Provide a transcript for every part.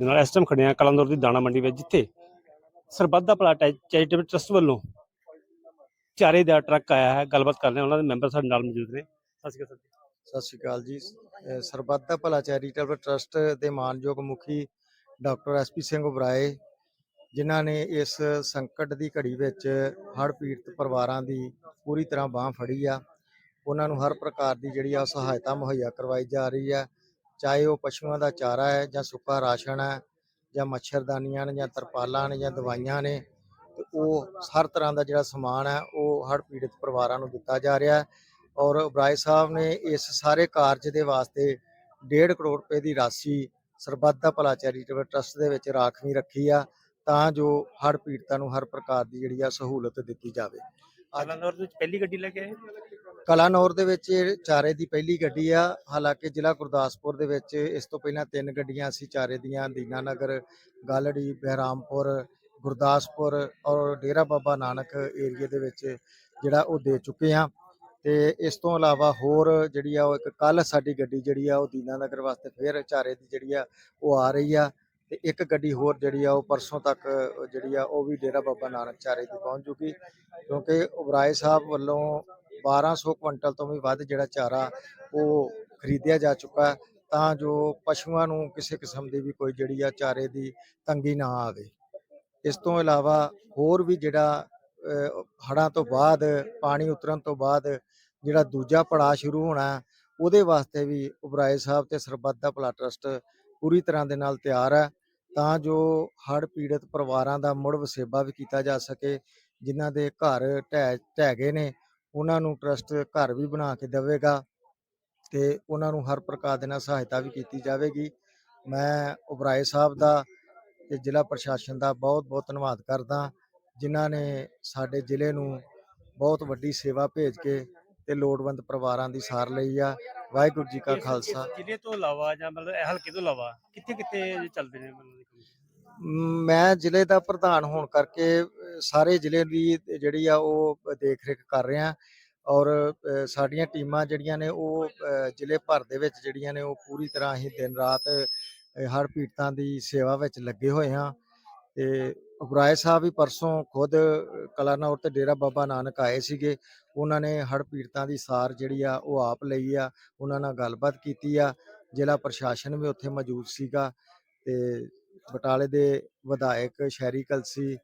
ਦੇ ਨਾਲ ਇਸ ਟਾਈਮ ਖੜੇ ਆ ਕਲੰਦਰ ਦੀ ਦਾਣਾ ਮੰਡੀ ਵਿੱਚ, ਜਿੱਥੇ ਸਰਬੱਤ ਦਾ ਭਲਾ ਚੈਰੀਟੇਬਲ ਟਰਸਟ ਵੱਲੋਂ ਚਾਰੇ ਦਾ ਟਰੱਕ ਆਇਆ ਹੈ। ਗੱਲਬਾਤ ਕਰਦੇ ਹਾਂ ਉਹਨਾਂ ਦੇ ਮੈਂਬਰ ਸਾਡੇ ਨਾਲ ਮੌਜੂਦ ਨੇ। ਸਤਿ ਸ਼੍ਰੀ ਅਕਾਲ ਸਤਿ ਸ਼੍ਰੀ ਅਕਾਲ ਜੀ। ਸਰਬੱਤ ਦਾ ਭਲਾ ਚੈਰੀਟੇਬਲ ਟਰਸਟ ਦੇ ਮਾਨਯੋਗ ਮੁਖੀ ਡਾਕਟਰ ਐਸਪੀ ਸਿੰਘ ਉਬਰਾਏ, ਜਿਨ੍ਹਾਂ ਨੇ ਇਸ ਸੰਕਟ ਦੀ ਘੜੀ ਵਿੱਚ ਹੜ੍ਹ ਪੀੜਤ ਪਰਿਵਾਰਾਂ ਦੀ ਪੂਰੀ ਤਰ੍ਹਾਂ ਬਾਹ ਫੜੀ ਆ। ਉਹਨਾਂ ਨੂੰ ਹਰ ਪ੍ਰਕਾਰ ਦੀ ਜਿਹੜੀ ਆ ਸਹਾਇਤਾ ਮੁਹੱਈਆ ਕਰਵਾਈ ਜਾ ਰਹੀ ਹੈ ਚਾਹੇ ਉਹ ਪਸ਼ੂਆਂ ਦਾ ਚਾਰਾ ਹੈ ਜਾਂ ਸੁੱਕਾ ਰਾਸ਼ਨ ਹੈ ਜਾਂ ਮੱਛਰਦਾਨੀਆਂ ਨੇ ਜਾਂ ਤਰਪਾਲਾਂ ਨੇ ਜਾਂ ਦਵਾਈਆਂ ਨੇ, ਤੇ ਉਹ ਹਰ ਤਰ੍ਹਾਂ ਦਾ ਜਿਹੜਾ ਸਮਾਨ ਹੈ, ਉਹ ਹੜ੍ਹ ਪੀੜਤ ਪਰਿਵਾਰਾਂ ਨੂੰ ਦਿੱਤਾ ਜਾ ਰਿਹਾ ਹੈ। ਔਰ ਬਰਾਏ ਸਾਹਿਬ ਨੇ ਇਸ ਸਾਰੇ ਕਾਰਜ ਦੇ ਵਾਸਤੇ 1.5 ਕਰੋੜ ਰੁਪਏ ਦੀ ਰਾਸ਼ੀ ਸਰਬੱਤ ਦਾ ਭਲਾ ਚੈਰੀਟੇਬਲ ਟਰਸਟ ਦੇ ਵਿੱਚ ਰਾਖਵੀਂ ਰੱਖੀ ਆ, ਤਾਂ ਜੋ ਹੜ੍ਹ ਪੀੜਤਾਂ ਨੂੰ ਹਰ ਪ੍ਰਕਾਰ ਦੀ ਜਿਹੜੀ ਆ ਸਹੂਲਤ ਦਿੱਤੀ ਜਾਵੇ। ਕਲੰਦਰ ਵਿੱਚ ਪਹਿਲੀ ਗੱਡੀ ਲੈ ਕੇ ਆਏ? ਕਲਾਨੌਰ ਦੇ ਵਿੱਚ ਇਹ ਚਾਰੇ ਦੀ ਪਹਿਲੀ ਗੱਡੀ ਆ। ਹਾਲਾਂਕਿ ਜ਼ਿਲ੍ਹਾ ਗੁਰਦਾਸਪੁਰ ਦੇ ਵਿੱਚ ਇਸ ਤੋਂ ਪਹਿਲਾਂ ਤਿੰਨ ਗੱਡੀਆਂ ਅਸੀਂ ਚਾਰੇ ਦੀਆਂ ਦੀਨਾਨਗਰ ਗਾਲੜੀ, ਬਹਿਰਾਮਪੁਰ, ਗੁਰਦਾਸਪੁਰ ਔਰ ਡੇਰਾ ਬਾਬਾ ਨਾਨਕ ਏਰੀਏ ਦੇ ਵਿੱਚ ਜਿਹੜਾ ਉਹ ਦੇ ਚੁੱਕੇ ਆ। ਤੇ ਇਸ ਤੋਂ ਇਲਾਵਾ ਹੋਰ ਜਿਹੜੀ ਆ ਉਹ ਇੱਕ ਕੱਲ ਸਾਡੀ ਗੱਡੀ ਜਿਹੜੀ ਆ ਉਹ ਦੀਨਾਨਗਰ ਵਾਸਤੇ ਫੇਰ ਚਾਰੇ ਦੀ ਜਿਹੜੀ ਆ ਉਹ ਆ ਰਹੀ ਆ। ਤੇ ਇੱਕ ਗੱਡੀ ਹੋਰ ਜਿਹੜੀ ਆ ਉਹ ਪਰਸੋਂ ਤੱਕ ਜਿਹੜੀ ਆ ਉਹ ਵੀ ਡੇਰਾ ਬਾਬਾ ਨਾਨਕ ਚਾਰੇ ਦੀ ਪਹੁੰਚ ਜੂਗੀ ਕਿਉਂਕਿ ਉਬਰਾਏ ਸਾਹਿਬ ਵੱਲੋਂ 1200 ਕੁਇੰਟਲ ਤੋਂ ਵੀ ਵੱਧ ਜਿਹੜਾ ਚਾਰਾ ਉਹ ਖਰੀਦਿਆ ਜਾ ਚੁੱਕਾ ਤਾਂ ਜੋ ਪਸ਼ੂਆਂ ਨੂੰ ਕਿਸੇ ਕਿਸਮ ਦੀ ਵੀ ਕੋਈ ਜਿਹੜੀ ਆ ਚਾਰੇ ਦੀ ਤੰਗੀ ਨਾ ਆਵੇ। ਇਸ ਤੋਂ ਇਲਾਵਾ ਹੋਰ ਵੀ ਜਿਹੜਾ ਅਹ, ਹੜ੍ਹਾਂ ਤੋਂ ਬਾਅਦ ਪਾਣੀ ਉਤਰਨ ਤੋਂ ਬਾਅਦ ਜਿਹੜਾ ਦੂਜਾ ਪੜਾਅ ਸ਼ੁਰੂ ਹੋਣਾ ਉਹਦੇ ਵਾਸਤੇ ਵੀ ਉਬਰਾਏ ਸਾਹਿਬ ਤੇ ਸਰਬੱਤ ਦਾ ਭਲਾ ਟਰਸਟ ਪੂਰੀ ਤਰ੍ਹਾਂ ਦੇ ਨਾਲ ਤਿਆਰ ਹੈ ਤਾਂ ਜੋ ਹੜ੍ਹ ਪੀੜਤ ਪਰਿਵਾਰਾਂ ਦਾ ਮੁੜ ਵਸੇਬਾ ਵੀ ਕੀਤਾ ਜਾ ਸਕੇ ਜਿਨ੍ਹਾਂ ਦੇ ਘਰ ਢਹਿ ਢਹਿ ਗਏ ਨੇ ਉਹਨਾਂ ਨੂੰ ਟਰਸਟ ਘਰ ਵੀ ਬਣਾ ਕੇ ਦੇਵੇਗਾ ਤੇ ਉਹਨਾਂ ਨੂੰ ਹਰ ਪ੍ਰਕਾਰ ਦੇ ਨਾਲ ਸਹਾਇਤਾ ਵੀ ਕੀਤੀ ਜਾਵੇਗੀ। ਮੈਂ ਉਬਰਾਏ ਸਾਹਿਬ ਦਾ ਤੇ ਜ਼ਿਲ੍ਹਾ ਪ੍ਰਸ਼ਾਸਨ ਦਾ ਬਹੁਤ ਬਹੁਤ ਧੰਨਵਾਦ ਕਰਦਾ, ਜਿਨ੍ਹਾਂ ਨੇ ਸਾਡੇ ਜ਼ਿਲ੍ਹੇ ਨੂੰ ਬਹੁਤ ਵੱਡੀ ਸੇਵਾ ਭੇਜ ਕੇ ਤੇ ਲੋੜਵੰਦ ਪਰਿਵਾਰਾਂ ਦੀ ਸਾਰ ਲਈ ਆ। ਵਾਹਿਗੁਰੂ ਜੀ ਕਾ ਖਾਲਸਾ। ਜ਼ਿਲ੍ਹੇ ਤੋਂ ਇਲਾਵਾ ਜਾਂ ਮਤਲਬ ਇਹ ਹਲਕੇ ਤੋਂ ਇਲਾਵਾ ਕਿੱਥੇ ਕਿੱਥੇ ਚੱਲਦੇ ਨੇ? ਮੈਂ ਜ਼ਿਲ੍ਹੇ ਦਾ ਪ੍ਰਧਾਨ ਹੋਣ ਕਰਕੇ ਸਾਰੇ ਜ਼ਿਲ੍ਹੇ ਦੀ ਜਿਹੜੀ ਆ ਉਹ ਦੇਖ ਰੇਖ ਕਰ ਰਿਹਾ। ਔਰ ਸਾਡੀਆਂ ਟੀਮਾਂ ਜਿਹੜੀਆਂ ਨੇ ਉਹ ਜ਼ਿਲ੍ਹੇ ਭਰ ਦੇ ਵਿੱਚ ਜਿਹੜੀਆਂ ਨੇ ਉਹ ਪੂਰੀ ਤਰ੍ਹਾਂ ਹੀ ਦਿਨ ਰਾਤ ਹੜ੍ਹ ਪੀੜਤਾਂ ਦੀ ਸੇਵਾ ਵਿੱਚ ਲੱਗੇ ਹੋਏ ਹਾਂ ਤੇ ਉਪਰਾਏ ਸਾਹਿਬ ਵੀ ਪਰਸੋਂ ਖੁਦ ਕਲਾਨੌਰ ਤੇ ਡੇਰਾ ਬਾਬਾ ਨਾਨਕ ਆਏ ਸੀਗੇ। ਉਹਨਾਂ ਨੇ ਹੜ੍ਹ ਪੀੜਤਾਂ ਦੀ ਸਾਰ ਜਿਹੜੀ ਆ, ਉਹ ਆਪ ਲਈ ਆ। ਉਹਨਾਂ ਨਾਲ ਗੱਲਬਾਤ ਕੀਤੀ ਆ। ਜ਼ਿਲ੍ਹਾ ਪ੍ਰਸ਼ਾਸਨ ਵੀ ਉੱਥੇ ਮੌਜੂਦ ਸੀਗਾ ਤੇ ਬਟਾਲੇ ਦੇ ਵਿਧਾਇਕ ਸ਼ਹਿਰੀ ਕਲਸੀ,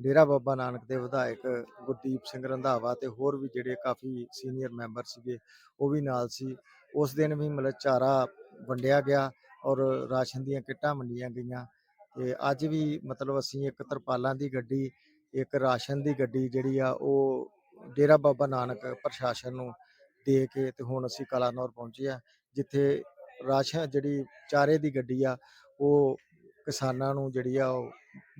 ਡੇਰਾ ਬਾਬਾ ਨਾਨਕ ਦੇ ਵਿਧਾਇਕ ਗੁਰਦੀਪ ਸਿੰਘ ਰੰਧਾਵਾ ਤੇ ਹੋਰ ਵੀ ਜਿਹੜੇ ਕਾਫੀ ਸੀਨੀਅਰ ਮੈਂਬਰ ਸੀਗੇ, ਉਹ ਵੀ ਨਾਲ ਸੀ। ਉਸ ਦਿਨ ਵੀ ਮਤਲਬ ਚਾਰਾ ਵੰਡਿਆ ਗਿਆ ਔਰ ਰਾਸ਼ਨ ਦੀਆਂ ਕਿੱਟਾਂ ਵੰਡੀਆਂ ਗਈਆਂ। ਤੇ ਅੱਜ ਵੀ ਮਤਲਬ ਅਸੀਂ ਇੱਕ ਤਰਪਾਲਾਂ ਦੀ ਗੱਡੀ ਇੱਕ ਰਾਸ਼ਨ ਦੀ ਗੱਡੀ ਜਿਹੜੀ ਆ ਉਹ ਡੇਰਾ ਬਾਬਾ ਨਾਨਕ ਪ੍ਰਸ਼ਾਸਨ ਨੂੰ ਦੇ ਕੇ ਤੇ ਹੁਣ ਅਸੀਂ ਕਲਾਨੌਰ ਪਹੁੰਚੇ ਆ ਜਿੱਥੇ ਰਾਸ਼ਨ ਜਿਹੜੀ ਚਾਰੇ ਦੀ ਗੱਡੀ ਆ ਉਹ ਕਿਸਾਨਾਂ ਨੂੰ ਜਿਹੜੀ ਆ ਉਹ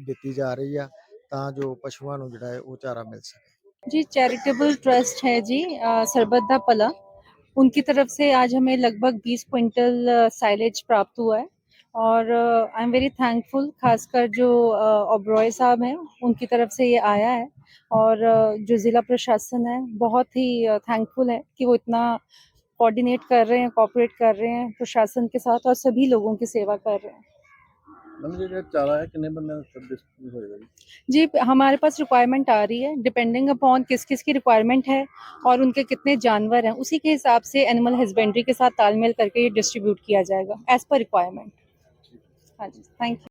ਦਿੱਤੀ ਜਾ ਰਹੀ ਆ ਤਾਂ ਜੋ ਪਸ਼ੂਆਂ ਨੂੰ ਜਿਹੜਾ ਹੈ ਉਹ ਚਾਰਾ ਮਿਲ ਸਕੇ जी चैरिटेबल ट्रस्ट है जी अ, सरबत दा पला उनकी तरफ से आज हमें लगभग 20 क्विंटल साइलेज प्राप्त हुआ है और आई एम वेरी थैंकफुल खासकर जो uh, ओब्रॉय साहब हैं उनकी तरफ़ से ये आया है और uh, जो ज़िला प्रशासन है बहुत ही uh, थैंकफुल है कि वो इतना कोऑर्डिनेट कर रहे हैं कॉपरेट कर रहे हैं प्रशासन के साथ और सभी लोगों की सेवा कर रहे हैं। जी हमारे पास रिक्वायरमेंट आ रही है डिपेंडिंग अपॉन किस किस की रिक्वायरमेंट है और उनके कितने जानवर हैं उसी के हिसाब से एनिमल हस्बेंड्री के साथ तालमेल करके ये डिस्ट्रीब्यूट किया जाएगा as per requirement Thank you.